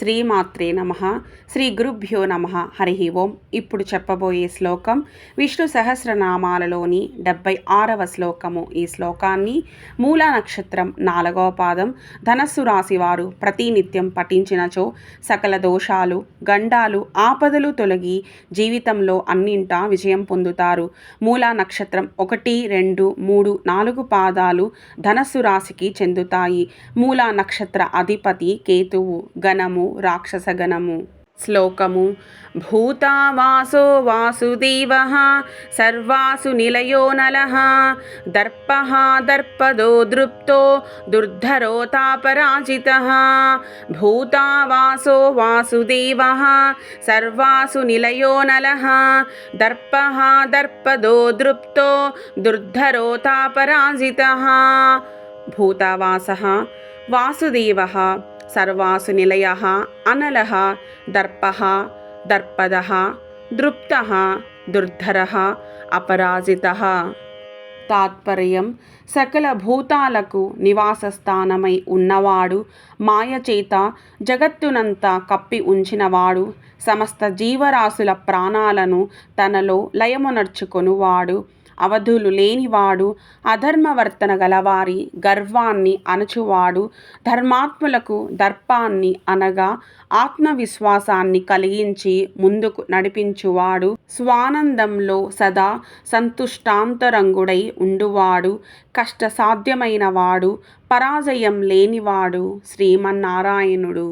శ్రీమాత్రే నమ. శ్రీ గురుభ్యో నమ. హరి ఓం. ఇప్పుడు చెప్పబోయే శ్లోకం విష్ణు సహస్రనామాలలోని డెబ్బై ఆరవ శ్లోకము. ఈ శ్లోకాన్ని మూల నక్షత్రం నాలుగవ పాదం ధనస్సు రాశి వారు ప్రతినిత్యం పఠించినచో సకల దోషాలు గండాలు ఆపదలు తొలగి జీవితంలో అన్నింటా విజయం పొందుతారు. మూల నక్షత్రం ఒకటి రెండు మూడు నాలుగు పాదాలు ధనస్సు రాశికి చెందుతాయి. మూల నక్షత్ర అధిపతి కేతువు గణము రాక్షసగణము. శ్లోకము భూతావాసో వాసుదేవ సర్వాసు నిలయో నల దర్ప దర్పదో దృప్తో దుర్ధరోతాపరాజిత భూతావాసో వాసుదేవ సర్వాసు నిలయో నల దర్ప దర్పదో దృప్తో దుర్ధరోతాపరాజిత. భూతావాస వాసుదేవ సర్వాసు నిలయ అనల దర్ప దర్పద దృప్త దుర్ధర అపరాజిత. తాత్పర్యం సకల భూతాలకు నివాస స్థానమై ఉన్నవాడు మాయచేత జగత్తునంతా కప్పి ఉంచినవాడు సమస్త జీవరాశుల ప్రాణాలను తనలో లయమునర్చుకొనువాడు. అవధులు లేనివాడు అధర్మవర్తన గలవారి గర్వాన్ని అణచువాడు ధర్మాత్ములకు దర్పాన్ని అనగా ఆత్మవిశ్వాసాన్ని కలిగించి ముందుకు నడిపించువాడు స్వానందంలో సదా సంతుష్టాంతరంగుడై ఉండువాడు కష్టసాధ్యమైన వాడు పరాజయం లేనివాడు శ్రీమన్నారాయణుడు.